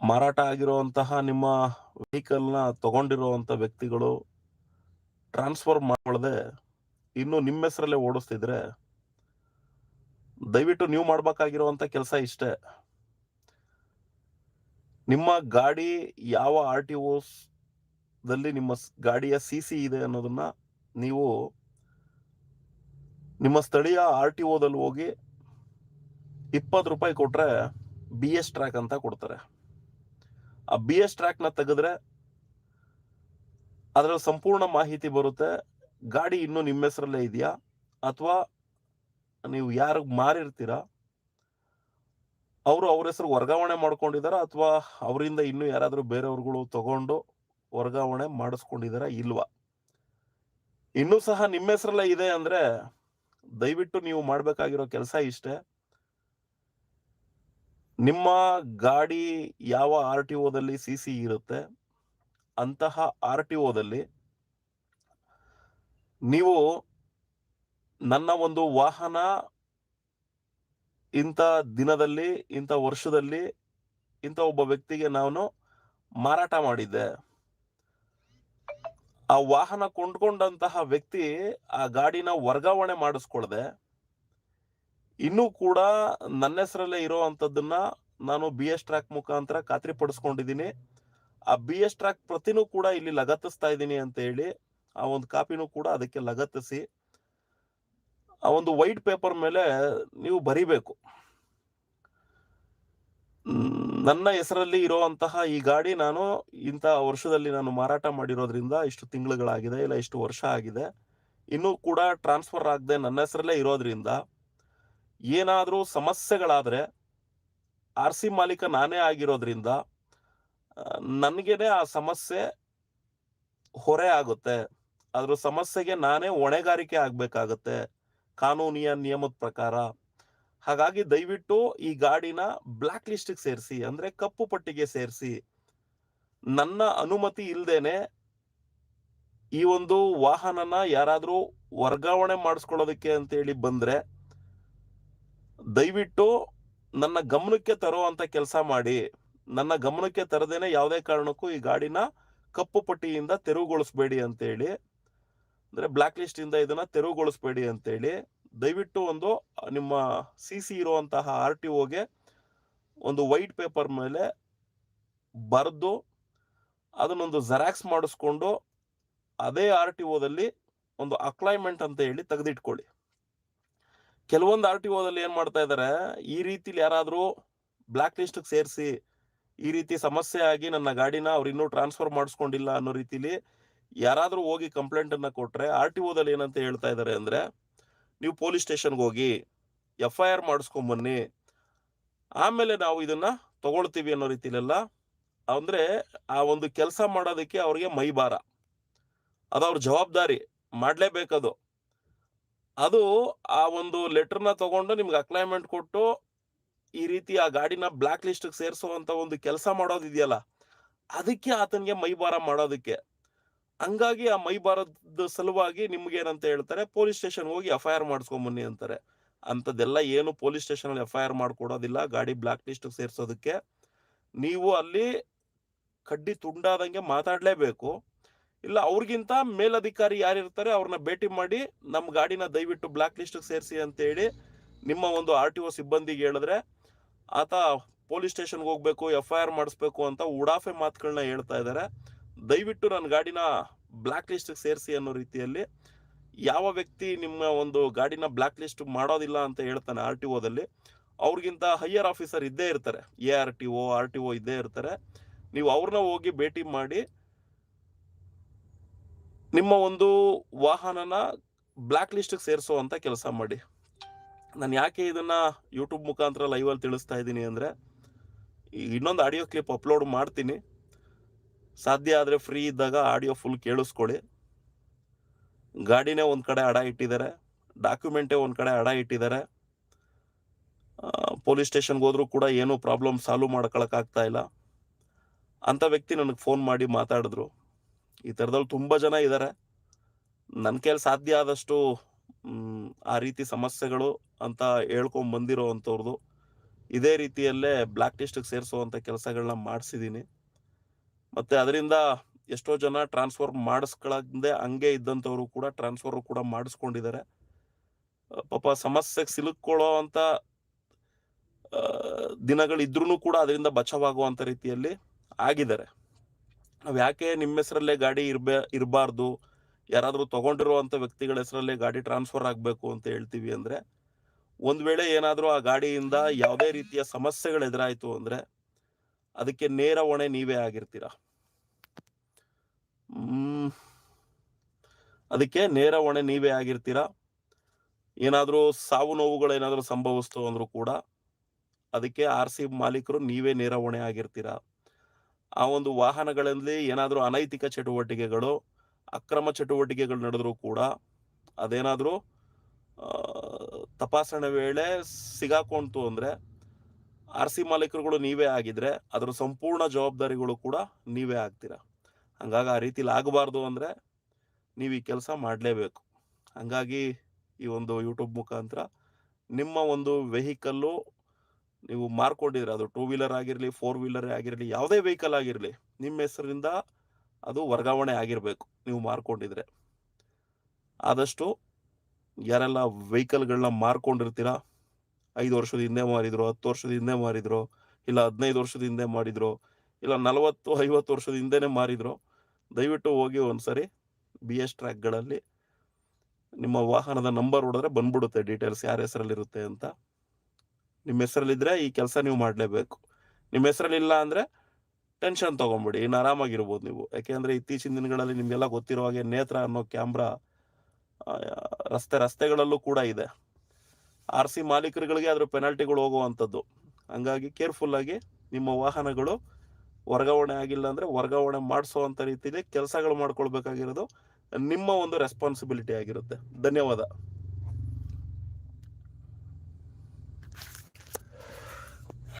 ಮಾರಾಟ ಆಗಿರುವಂತಹ ನಿಮ್ಮ ವೆಹಿಕಲ್ನ ತಗೊಂಡಿರುವಂತ ವ್ಯಕ್ತಿಗಳು ಟ್ರಾನ್ಸ್ಫರ್ ಮಾಡ್ಕೊಳ್ಳದೆ ಇನ್ನು ನಿಮ್ಮ ಹೆಸರಲ್ಲೇ ಓಡಿಸ್ತಿದ್ರೆ ದಯವಿಟ್ಟು ನೀವು ಮಾಡಬೇಕಾಗಿರುವಂತ ಕೆಲಸ ಇಷ್ಟೇ. ನಿಮ್ಮ ಗಾಡಿ ಯಾವ ಆರ್ ಟಿ ದಲ್ಲಿ ನಿಮ್ಮ ಗಾಡಿಯ ಸಿ ಸಿ ಇದೆ ಅನ್ನೋದನ್ನ ನೀವು ನಿಮ್ಮ ಸ್ಥಳೀಯ ಆರ್ ಟಿ ಓದಲ್ಲಿ ಹೋಗಿ ಇಪ್ಪತ್ತು ರೂಪಾಯಿ ಕೊಟ್ರೆ ಬಿ ಎಸ್ ಟ್ರ್ಯಾಕ್ ಅಂತ ಕೊಡ್ತಾರೆ. ಆ ಬಿ ಎಸ್ ಟ್ರ್ಯಾಕ್ನ ತೆಗೆದ್ರೆ ಅದರ ಸಂಪೂರ್ಣ ಮಾಹಿತಿ ಬರುತ್ತೆ. ಗಾಡಿ ಇನ್ನೂ ನಿಮ್ಮ ಹೆಸರಲ್ಲೇ ಇದೆಯಾ? ಅಥವಾ ನೀವು ಯಾರಿಗೆ ಮಾರಿರ್ತೀರಾ? ಅವರು ಅವ್ರ ಹೆಸರು ವರ್ಗಾವಣೆ ಮಾಡ್ಕೊಂಡಿದಾರ? ಅಥವಾ ಅವರಿಂದ ಇನ್ನೂ ಯಾರಾದರೂ ಬೇರೆಯವ್ರುಗಳು ತಗೊಂಡು ವರ್ಗಾವಣೆ ಮಾಡಿಸ್ಕೊಂಡಿದಾರ ಇಲ್ವಾ? ಇನ್ನೂ ಸಹ ನಿಮ್ಮ ಹೆಸರಲ್ಲೇ ಇದೆ ಅಂದ್ರೆ ದಯವಿಟ್ಟು ನೀವು ಮಾಡಬೇಕಾಗಿರೋ ಕೆಲಸ ಇಷ್ಟೇ. ನಿಮ್ಮ ಗಾಡಿ ಯಾವ ಆರ್ ಟಿ ಓದಲ್ಲಿ ಸಿ ಸಿ ಇರುತ್ತೆ? ಅಂತಹ ಆರ್ ಟಿ ಓದಲ್ಲಿ ನೀವು ನನ್ನ ಒಂದು ವಾಹನ ಇಂಥ ದಿನದಲ್ಲಿ, ಇಂಥ ವರ್ಷದಲ್ಲಿ, ಇಂಥ ಒಬ್ಬ ವ್ಯಕ್ತಿಗೆ ನಾನು ಮಾರಾಟ ಮಾಡಿದ್ದೆ. ಆ ವಾಹನ ಕೊಂಡ್ಕೊಂಡಂತಹ ವ್ಯಕ್ತಿ ಆ ಗಾಡಿನ ವರ್ಗಾವಣೆ ಮಾಡಿಸ್ಕೊಳ್ದೆ. ಇನ್ನೂ ಕೂಡ ನನ್ನ ಹೆಸರಲ್ಲೇ ಇರೋವಂಥದ್ದನ್ನ ನಾನು ಬಿ ಎಸ್ ಟ್ರ್ಯಾಕ್ ಮುಖಾಂತರ ಖಾತ್ರಿ ಪಡಿಸ್ಕೊಂಡಿದ್ದೀನಿ. ಆ ಬಿ ಎಸ್ ಟ್ರ್ಯಾಕ್ ಪ್ರತಿನೂ ಕೂಡ ಇಲ್ಲಿ ಲಗತ್ತಿಸ್ತಾ ಇದ್ದೀನಿ ಅಂತ ಹೇಳಿ ಆ ಒಂದು ಕಾಪಿನೂ ಕೂಡ ಅದಕ್ಕೆ ಲಗತ್ತಿಸಿ ಆ ಒಂದು ವೈಟ್ ಪೇಪರ್ ಮೇಲೆ ನೀವು ಬರಿಬೇಕು. ನನ್ನ ಹೆಸರಲ್ಲಿ ಇರುವಂತಹ ಈ ಗಾಡಿ ನಾನು ಇಂಥ ವರ್ಷದಲ್ಲಿ ನಾನು ಮಾರಾಟ ಮಾಡಿರೋದ್ರಿಂದ ಇಷ್ಟು ತಿಂಗಳುಗಳಾಗಿದೆ ಇಲ್ಲ ಇಷ್ಟು ವರ್ಷ ಆಗಿದೆ. ಇನ್ನೂ ಕೂಡ ಟ್ರಾನ್ಸ್ಫರ್ ಆಗದೆ ನನ್ನ ಹೆಸರಲ್ಲೇ ಇರೋದ್ರಿಂದ ಏನಾದರೂ ಸಮಸ್ಯೆಗಳಾದರೆ ಆರ್ ಸಿ ಮಾಲೀಕ ನಾನೇ ಆಗಿರೋದ್ರಿಂದ ನನಗೇನೆ ಆ ಸಮಸ್ಯೆ ಹೊರೆ ಆಗುತ್ತೆ. ಅದ್ರ ಸಮಸ್ಯೆಗೆ ನಾನೇ ಹೊಣೆಗಾರಿಕೆ ಆಗ್ಬೇಕಾಗತ್ತೆ, ಕಾನೂನಿಯ ನಿಯಮದ ಪ್ರಕಾರ. ಹಾಗಾಗಿ ದಯವಿಟ್ಟು ಈ ಗಾಡಿನ ಬ್ಲಾಕ್ ಲಿಸ್ಟ್ ಸೇರಿಸಿ, ಅಂದ್ರೆ ಕಪ್ಪು ಪಟ್ಟಿಗೆ ಸೇರಿಸಿ. ನನ್ನ ಅನುಮತಿ ಇಲ್ದೇನೆ ಈ ಒಂದು ವಾಹನನ ಯಾರಾದರೂ ವರ್ಗಾವಣೆ ಮಾಡಿಸ್ಕೊಳ್ಳೋದಕ್ಕೆ ಅಂತ ಹೇಳಿ ಬಂದ್ರೆ ದಯವಿಟ್ಟು ನನ್ನ ಗಮನಕ್ಕೆ ತರುವಂತ ಕೆಲಸ ಮಾಡಿ. ನನ್ನ ಗಮನಕ್ಕೆ ತರದೇನೆ ಯಾವುದೇ ಕಾರಣಕ್ಕೂ ಈ ಗಾಡಿನ ಕಪ್ಪು ಪಟ್ಟಿಯಿಂದ ತೆರವುಗೊಳಿಸ್ಬೇಡಿ ಅಂತೇಳಿ. ಅಂದ್ರೆ ಬ್ಲಾಕ್ ಲಿಸ್ಟ್ ಇಂದ ಇದನ್ನ ತೆರವುಗೊಳಿಸ್ಬೇಡಿ ಅಂತೇಳಿ. ದಯವಿಟ್ಟು ಒಂದು ನಿಮ್ಮ ಸಿ ಸಿ ಇರುವಂತಹ ಆರ್ ಟಿ ಓಗೆ ಒಂದು ವೈಟ್ ಪೇಪರ್ ಮೇಲೆ ಬರೆದು ಅದನ್ನೊಂದು ಜೆರಾಕ್ಸ್ ಮಾಡಿಸ್ಕೊಂಡು, ಅದೇ ಆರ್ ಟಿ ಓದಲ್ಲಿ ಒಂದು ಅಕ್ಲೈಮೆಂಟ್ ಅಂತ ಹೇಳಿ ತೆಗೆದಿಟ್ಕೊಳ್ಳಿ. ಕೆಲವೊಂದು ಆರ್ ಟಿ ಓದಲ್ಲಿ ಏನ್ ಮಾಡ್ತಾ ಇದಾರೆ, ಈ ರೀತಿಲಿ ಯಾರಾದ್ರೂ ಬ್ಲಾಕ್ ಲಿಸ್ಟ್ ಸೇರಿಸಿ, ಈ ರೀತಿ ಸಮಸ್ಯೆ ಆಗಿ ನನ್ನ ಗಾಡಿನ ಅವ್ರು ಇನ್ನೂ ಟ್ರಾನ್ಸ್ಫರ್ ಮಾಡಿಸ್ಕೊಂಡಿಲ್ಲ ಅನ್ನೋ ರೀತಿಲಿ ಯಾರಾದ್ರೂ ಹೋಗಿ ಕಂಪ್ಲೇಂಟ್ ಅನ್ನ ಕೊಟ್ರೆ ಆರ್ ಟಿ ಓದಲ್ಲಿ ಏನಂತ ಹೇಳ್ತಾ ಇದಾರೆ ಅಂದ್ರೆ, ನೀವು ಪೊಲೀಸ್ ಸ್ಟೇಷನ್ಗೆ ಹೋಗಿ ಎಫ್ ಐ ಆರ್ ಮಾಡಿಸ್ಕೊಂಬನ್ನಿ, ಆಮೇಲೆ ನಾವು ಇದನ್ನ ತಗೊಳ್ತೀವಿ ಅನ್ನೋ ರೀತಿಲೆಲ್ಲ, ಅಂದ್ರೆ ಆ ಒಂದು ಕೆಲಸ ಮಾಡೋದಕ್ಕೆ ಅವ್ರಿಗೆ ಮೈಬಾರ ಅದು ಅವ್ರ ಜವಾಬ್ದಾರಿ, ಮಾಡ್ಲೇಬೇಕದು. ಅದು ಆ ಒಂದು ಲೆಟರ್ನ ತಗೊಂಡು ನಿಮ್ಗೆ ಅಕ್ಲೈಮೆಂಟ್ ಕೊಟ್ಟು ಈ ರೀತಿ ಆ ಗಾಡಿನ ಬ್ಲಾಕ್ ಲಿಸ್ಟ್ ಸೇರಿಸುವಂತ ಒಂದು ಕೆಲಸ ಮಾಡೋದಿದೆಯಲ್ಲ ಅದಕ್ಕೆ ಆತನಿಗೆ ಮೈಬಾರ ಮಾಡೋದಕ್ಕೆ. ಹಂಗಾಗಿ ಆ ಮೈಬಾರದ ಸಲುವಾಗಿ ನಿಮ್ಗೇನಂತ ಹೇಳ್ತಾರೆ ಪೊಲೀಸ್ ಸ್ಟೇಷನ್ ಹೋಗಿ ಎಫ್ ಐ ಆರ್ ಮಾಡಿಸ್ಕೊಂಬನ್ನಿ ಅಂತಾರೆ. ಅಂಥದ್ದೆಲ್ಲ ಏನು ಪೊಲೀಸ್ ಸ್ಟೇಷನ್ ಅಲ್ಲಿ ಎಫ್ ಐ ಆರ್ ಮಾಡ್ಕೊಡೋದಿಲ್ಲ, ಗಾಡಿ ಬ್ಲಾಕ್ ಲಿಸ್ಟ್ ಸೇರ್ಸೋದಕ್ಕೆ. ನೀವು ಅಲ್ಲಿ ಕಡ್ಡಿ ತುಂಡಾದಂಗೆ ಮಾತಾಡ್ಲೇಬೇಕು. ಇಲ್ಲ, ಅವ್ರಿಗಿಂತ ಮೇಲಧಿಕಾರಿ ಯಾರಿರ್ತಾರೆ ಅವ್ರನ್ನ ಭೇಟಿ ಮಾಡಿ ನಮ್ಮ ಗಾಡಿನ ದಯವಿಟ್ಟು ಬ್ಲಾಕ್ ಲಿಸ್ಟ್ ಸೇರಿಸಿ ಅಂತ ಹೇಳಿ ನಿಮ್ಮ ಒಂದು ಆರ್ ಟಿ ಒ ಸಿಬ್ಬಂದಿಗೆ ಹೇಳಿದ್ರೆ ಆತ ಪೊಲೀಸ್ ಸ್ಟೇಷನ್ಗೆ ಹೋಗ್ಬೇಕು, ಎಫ್ ಐ ಆರ್ ಮಾಡಿಸ್ಬೇಕು ಅಂತ ಉಡಾಫೆ ಮಾತುಗಳನ್ನ ಹೇಳ್ತಾ ಇದ್ದಾರೆ ದಯವಿಟ್ಟು ನನ್ನ ಗಾಡಿನ ಬ್ಲಾಕ್ ಲಿಸ್ಟ್ ಸೇರಿಸಿ ಅನ್ನೋ ರೀತಿಯಲ್ಲಿ ಯಾವ ವ್ಯಕ್ತಿ ನಿಮ್ಮ ಒಂದು ಗಾಡಿನ ಬ್ಲಾಕ್ ಲಿಸ್ಟ್ ಮಾಡೋದಿಲ್ಲ ಅಂತ ಹೇಳ್ತಾನೆ ಆರ್ ಟಿ ಓದಲ್ಲಿ ಅವ್ರಿಗಿಂತ ಹೈಯರ್ ಆಫೀಸರ್ ಇದ್ದೇ ಇರ್ತಾರೆ, A R T O R T O ಇದ್ದೇ ಇರ್ತಾರೆ. ನೀವು ಅವ್ರನ್ನ ಹೋಗಿ ಭೇಟಿ ಮಾಡಿ ನಿಮ್ಮ ಒಂದು ವಾಹನನ ಬ್ಲಾಕ್ ಲಿಸ್ಟ್ ಅಂತ ಕೆಲಸ ಮಾಡಿ. ನಾನು ಯಾಕೆ ಇದನ್ನ ಯೂಟ್ಯೂಬ್ ಮುಖಾಂತರ ಲೈವ್ ಅಲ್ಲಿ ತಿಳಿಸ್ತಾ ಇದ್ದೀನಿ ಅಂದ್ರೆ ಇನ್ನೊಂದು ಆಡಿಯೋ ಕ್ಲಿಪ್ ಅಪ್ಲೋಡ್ ಮಾಡ್ತೀನಿ. ಸಾಧ್ಯ ಆದ್ರೆ ಫ್ರೀ ಇದ್ದಾಗ ಆಡಿಯೋ ಫುಲ್ ಕೇಳಿಸ್ಕೊಳ್ಳಿ. ಗಾಡಿನೇ ಒಂದು ಕಡೆ ಅಡ ಇಟ್ಟಿದ್ದಾರೆ ಡಾಕ್ಯುಮೆಂಟೇ ಒಂದು ಕಡೆ ಅಡ ಇಟ್ಟಿದ್ದಾರೆ. ಪೊಲೀಸ್ ಸ್ಟೇಷನ್ಗೆ ಹೋದ್ರು ಕೂಡ ಏನೂ ಪ್ರಾಬ್ಲಮ್ ಸಾಲ್ವ್ ಮಾಡ್ಕೊಳಕ್ಕಾಗ್ತಾ ಇಲ್ಲ. ಅಂತ ವ್ಯಕ್ತಿ ನನಗೆ ಫೋನ್ ಮಾಡಿ ಮಾತಾಡಿದ್ರು. ಈ ಥರದಲ್ಲಿ ತುಂಬ ಜನ ಇದ್ದಾರೆ ನನ್ನ ಕೈಯಲ್ಲಿ ಸಾಧ್ಯ ಆದಷ್ಟು ಆ ರೀತಿ ಸಮಸ್ಯೆಗಳು ಅಂತ ಹೇಳ್ಕೊಂಡು ಬಂದಿರೋ ಅಂಥವ್ರದ್ದು ಇದೇ ರೀತಿಯಲ್ಲೇ ಬ್ಲ್ಯಾಕ್ ಲಿಸ್ಟ್ಗೆ ಸೇರಿಸುವಂಥ ಕೆಲಸಗಳನ್ನ ಮಾಡಿಸಿದ್ದೀನಿ ಮತ್ತು ಅದರಿಂದ ಎಷ್ಟೋ ಜನ ಟ್ರಾನ್ಸ್ಫರ್ ಮಾಡಿಸ್ಕೊಳ್ಳದೆ ಹಂಗೆ ಇದ್ದಂಥವ್ರು ಕೂಡ ಟ್ರಾನ್ಸ್ಫರ್ ಕೂಡ ಮಾಡಿಸ್ಕೊಂಡಿದ್ದಾರೆ. ಪಾಪ ಸಮಸ್ಯೆಗೆ ಸಿಲುಕೊಳ್ಳೋ ಅಂತ ದಿನಗಳಿದ್ರೂ ಕೂಡ ಅದರಿಂದ ಬಚಾವಾಗುವಂಥ ರೀತಿಯಲ್ಲಿ ಆಗಿದ್ದಾರೆ. ನಾವ್ ಯಾಕೆ ನಿಮ್ಮ ಹೆಸರಲ್ಲೇ ಗಾಡಿ ಇರ್ಬೇ, ಇರಬಾರ್ದು? ಯಾರಾದರೂ ತಗೊಂಡಿರುವಂತ ವ್ಯಕ್ತಿಗಳ ಹೆಸರಲ್ಲೇ ಗಾಡಿ ಟ್ರಾನ್ಸ್ಫರ್ ಆಗಬೇಕು ಅಂತ ಹೇಳ್ತೀವಿ ಅಂದರೆ, ಒಂದು ವೇಳೆ ಏನಾದರೂ ಆ ಗಾಡಿಯಿಂದ ಯಾವುದೇ ರೀತಿಯ ಸಮಸ್ಯೆಗಳು ಎದುರಾಯಿತು ಅಂದರೆ, ಅದಕ್ಕೆ ನೇರ ಹೊಣೆ ನೀವೇ ಆಗಿರ್ತೀರಾ? ಅದಕ್ಕೆ ನೇರ ಹೊಣೆ ನೀವೇ ಆಗಿರ್ತೀರ? ಏನಾದರೂ ಸಾವು ನೋವುಗಳು ಏನಾದರೂ ಸಂಭವಿಸ್ತು ಅಂದರೂ ಕೂಡ, ಅದಕ್ಕೆ ಆರ್ ಸಿ ಮಾಲೀಕರು ನೀವೇ ನೇರ ಹೊಣೆ ಆಗಿರ್ತೀರಾ? ಆ ಒಂದು ವಾಹನಗಳಲ್ಲಿ ಏನಾದರೂ ಅನೈತಿಕ ಚಟುವಟಿಕೆಗಳು, ಅಕ್ರಮ ಚಟುವಟಿಕೆಗಳು ನಡೆದರೂ ಕೂಡ ಅದೇನಾದರೂ ತಪಾಸಣೆ ವೇಳೆ ಸಿಗಾಕೊಂತು ಅಂದರೆ ಆರ್ ಸಿ ಮಾಲೀಕರುಗಳು ನೀವೇ ಆಗಿದ್ರೆ ಅದರ ಸಂಪೂರ್ಣ ಜವಾಬ್ದಾರಿಗಳು ಕೂಡ ನೀವೇ ಆಗ್ತೀರಾ. ಹಂಗಾಗಿ ಆ ರೀತಿಲಿ ಆಗಬಾರ್ದು ಅಂದರೆ ನೀವು ಈ ಕೆಲಸ ಮಾಡಲೇಬೇಕು. ಹಂಗಾಗಿ ಈ ಒಂದು ಯೂಟ್ಯೂಬ್ ಮುಖಾಂತರ ನಿಮ್ಮ ಒಂದು ವೆಹಿಕಲ್ಲು ನೀವು ಮಾರ್ಕೊಂಡಿದ್ರೆ ಅದು ಟೂ ವೀಲರ್ ಆಗಿರಲಿ ಫೋರ್ ವೀಲರ್ ಆಗಿರಲಿ, ಯಾವುದೇ ವೆಹಿಕಲ್ ಆಗಿರಲಿ, ನಿಮ್ಮ ಹೆಸರಿಂದ ಅದು ವರ್ಗಾವಣೆ ಆಗಿರಬೇಕು ನೀವು ಮಾರ್ಕೊಂಡಿದ್ರೆ. ಆದಷ್ಟು ಯಾರೆಲ್ಲ ವೆಹಿಕಲ್ಗಳನ್ನ ಮಾರ್ಕೊಂಡಿರ್ತೀರಾ, ಐದು ವರ್ಷದ ಹಿಂದೆ ಮಾರಿದ್ರು, ಹತ್ತು ವರ್ಷದ ಹಿಂದೆ ಮಾರಿದ್ರು, ಇಲ್ಲ ಹದಿನೈದು ವರ್ಷದ ಹಿಂದೆ ಮಾಡಿದ್ರು, ಇಲ್ಲ ನಲವತ್ತು, ಐವತ್ತು ವರ್ಷದ ಹಿಂದೆನೆ ಮಾರಿದ್ರು, ದಯವಿಟ್ಟು ಹೋಗಿ ಒಂದ್ಸರಿ ಬಿ ಎಸ್ ಟ್ರ್ಯಾಕ್ಗಳಲ್ಲಿ ನಿಮ್ಮ ವಾಹನದ ನಂಬರ್ ಹೊಡೆದ್ರೆ ಬಂದ್ಬಿಡುತ್ತೆ ಡೀಟೇಲ್ಸ್ ಯಾರ ಹೆಸರಲ್ಲಿರುತ್ತೆ ಅಂತ. ನಿಮ್ಮ ಹೆಸರಲ್ಲಿದ್ರೆ ಈ ಕೆಲಸ ನೀವು ಮಾಡಲೇಬೇಕು. ನಿಮ್ಮ ಹೆಸರಲ್ಲಿಲ್ಲ ಅಂದ್ರೆ ಟೆನ್ಷನ್ ತಗೊಂಬಿಡಿ, ಇನ್ನು ಆರಾಮಾಗಿರ್ಬೋದು ನೀವು. ಯಾಕೆಂದ್ರೆ ಇತ್ತೀಚಿನ ದಿನಗಳಲ್ಲಿ ನಿಮಗೆಲ್ಲ ಗೊತ್ತಿರೋ ಹಾಗೆ ನೇತ್ರ ಅನ್ನೋ ಕ್ಯಾಮ್ರಾ ರಸ್ತೆ, ರಸ್ತೆಗಳಲ್ಲೂ ಕೂಡ ಇದೆ. ಆರ್ ಸಿ ಮಾಲೀಕರುಗಳಿಗೆ ಅದರ ಪೆನಾಲ್ಟಿಗಳು ಹೋಗುವಂಥದ್ದು. ಹಂಗಾಗಿ ಕೇರ್ಫುಲ್ ಆಗಿ ನಿಮ್ಮ ವಾಹನಗಳು ವರ್ಗಾವಣೆ ಆಗಿಲ್ಲ ಅಂದ್ರೆ ವರ್ಗಾವಣೆ ಮಾಡಿಸುವಂತ ರೀತಿಯಲ್ಲಿ ಕೆಲಸಗಳು ಮಾಡ್ಕೊಳ್ಬೇಕಾಗಿರೋದು ನಿಮ್ಮ ಒಂದು ರೆಸ್ಪಾನ್ಸಿಬಿಲಿಟಿ ಆಗಿರುತ್ತೆ. ಧನ್ಯವಾದ.